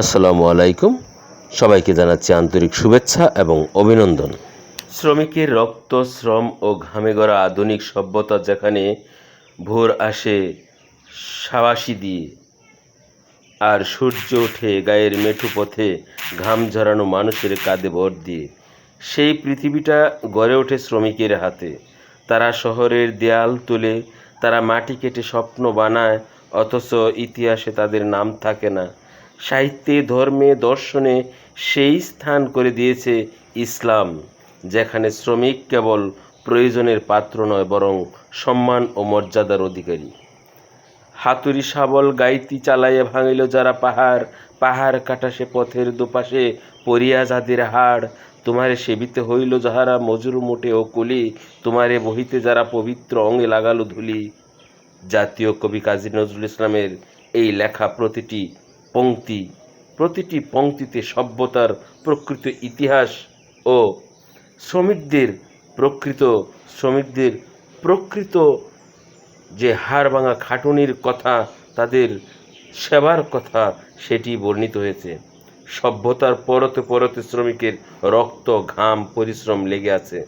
আসসালামু আলাইকুম। সবাইকে জানাচ্ছি আন্তরিক শুভেচ্ছা এবং অভিনন্দন। শ্রমিকের রক্ত, শ্রম ও ঘামে গড়া আধুনিক সভ্যতা যেখানে ভোর আসে সাবাসি দিয়ে, আর সূর্য ওঠে গায়ের মেঠু পথে ঘাম ঝরানো মানুষের কাঁধে ভর দিয়ে, সেই পৃথিবীটা গড়ে ওঠে শ্রমিকের হাতে। তারা শহরের দেয়াল তুলে, তারা মাটি কেটে স্বপ্ন বানায়, অথচ ইতিহাসে তাদের নাম থাকে না। সাহিত্যে, ধর্মে, দর্শনে সেই স্থান করে দিয়েছে ইসলাম, যেখানে শ্রমিক কেবল প্রয়োজনের পাত্র নয়, বরং সম্মান ও মর্যাদার অধিকারী। হাতুড়ি শাবল গাইতি চালাইয়া ভাঙিল যারা পাহাড় পাহাড় কাটা সে পথের দুপাশে পরিয়া যাদের হাড়, তোমারে সেবিতে হইল যাহারা মজুর মোটে ও কুলি, তোমারে বহিতে যারা পবিত্র অঙ্গে লাগালো ধুলি। জাতীয় কবি কাজী নজরুল ইসলামের এই লেখা প্রতিটি পংক্তি, প্রতিটি পংক্তিতে সভ্যতার প্রকৃত ইতিহাস ও শ্রমিকদের প্রকৃত শ্রমিকদের প্রকৃত যে হাড় ভাঙা খাটুনির কথা, তাদের সেবার কথা সেটি বর্ণিত হয়েছে। সভ্যতার পরতে পরতে শ্রমিকের রক্ত, ঘাম, পরিশ্রম লেগে আছে।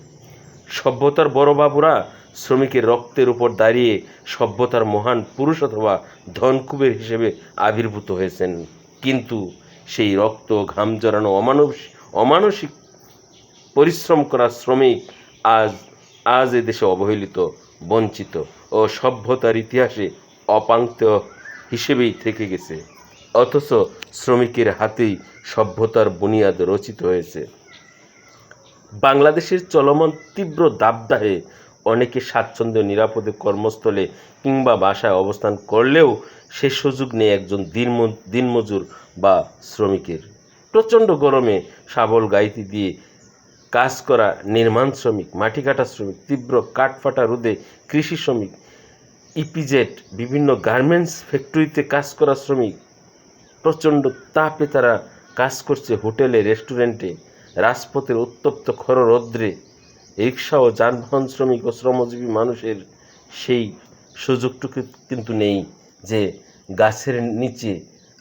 সভ্যতার বড় বাবুরা শ্রমিকের রক্তের উপর দাঁড়িয়ে সভ্যতার মহান পুরুষ অথবা ধনকুবের হিসেবে আবির্ভূত হয়েছেন। কিন্তু সেই রক্ত, ঘাম জড়ানো অমানব অমানসিক পরিশ্রম করা শ্রমিক আজ আজ এ দেশে অবহেলিত, বঞ্চিত ও সভ্যতার ইতিহাসে অপাঙ্ক্ত হিসেবেই থেকে গেছে। অথচ শ্রমিকের হাতেই সভ্যতার বুনিয়াদ রচিত হয়েছে। বাংলাদেশের চলমান তীব্র দাবদাহে অনেকে স্বাচ্ছন্দ্য নিরাপদে কর্মস্থলে কিংবা বাসায় অবস্থান করলেও সে সুযোগ নেই একজন দিনম, দিনমজুর বা শ্রমিকের। প্রচণ্ড গরমে শাবল গাইতি দিয়ে কাজ করা নির্মাণ শ্রমিক মাটি কাটা শ্রমিক, তীব্র কাঠফাটা রোদে কৃষি শ্রমিক, ইপিজেড, বিভিন্ন গার্মেন্টস ফ্যাক্টরিতে কাজ করা শ্রমিক, প্রচণ্ড তাপে তারা কাজ করছে হোটেলে, রেস্টুরেন্টে, রাজপথের উত্তপ্ত খর রৌদ্রে রিক্সা ও যানবাহন শ্রমিক ও শ্রমজীবী মানুষের সেই সুযোগটুকু কিন্তু নেই যে গাছের নিচে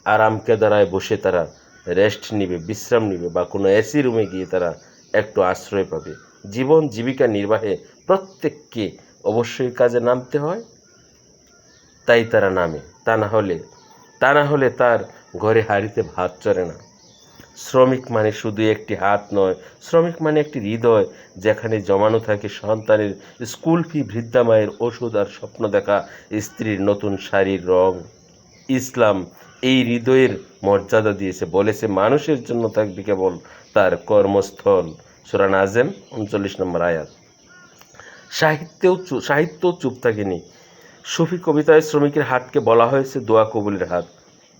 আরাম কেদারায় বসে তারা রেস্ট নিবে, বিশ্রাম নেবে বা কোনো এসি রুমে গিয়ে তারা একটু আশ্রয় পাবে। জীবন জীবিকা নির্বাহে প্রত্যেককে অবশ্যই কাজে নামতে হয়, তাই তারা নামে। তা না হলে, তা না হলে তার ঘরে হাড়িতে ভাত চড়ে না। শ্রমিক মানে শুধু একটি হাত নয়, শ্রমিক মানে একটি হৃদয় যেখানে জমানো থাকে সন্তানের স্কুল ফি, বৃদ্ধা মায়ের ওষুধ আর স্বপ্ন দেখা স্ত্রীর নতুন শাড়ির রং। ইসলাম এই হৃদয়ের মর্যাদা দিয়েছে, বলেছে মানুষের জন্য থাকবে কেবল তার কর্মস্থল। সুরান আজেম উনচল্লিশ নম্বর আয়াত। সাহিত্যেও সাহিত্যও চুপ থাকেনি। সুফি কবিতায় শ্রমিকের হাতকে বলা হয়েছে দোয়া কবুলের হাত।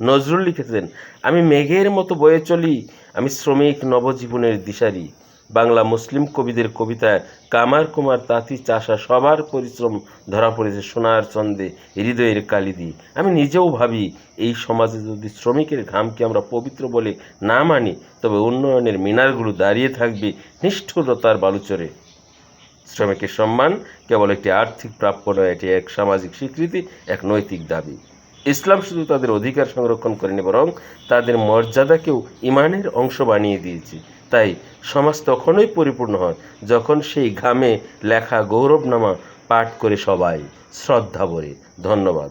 নজরুল লিখেছেন, আমি মেঘের মতো বয়ে চলি, আমি শ্রমিক নবজীবনের দিশারি। বাংলা মুসলিম কবিদের কবিতায় কামার কুমার তাঁতি চাষা, সবার পরিশ্রম ধরা পড়েছে সোনার চন্দে, হৃদয়ের কালিদি। আমি নিজেও ভাবি, এই সমাজে যদি শ্রমিকের ঘামকে আমরা পবিত্র বলে না মানি, তবে উন্নয়নের মিনারগুলো দাঁড়িয়ে থাকবে নিষ্ঠুরতার বালুচরে। শ্রমিকের সম্মান কেবল একটি আর্থিক প্রাপ্য নয়, এটি এক সামাজিক স্বীকৃতি, এক নৈতিক দাবি। ইসলাম শুধু তাদের অধিকার সংরক্ষণ করেনি, বরং তাদের মর্যাদাকেও ইমানের অংশ বানিয়ে দিয়েছে। তাই সমাজ তখনই পরিপূর্ণ হয় যখন সেই ঘামে লেখা গৌরবনামা পাঠ করে সবাই শ্রদ্ধা ভরে। ধন্যবাদ।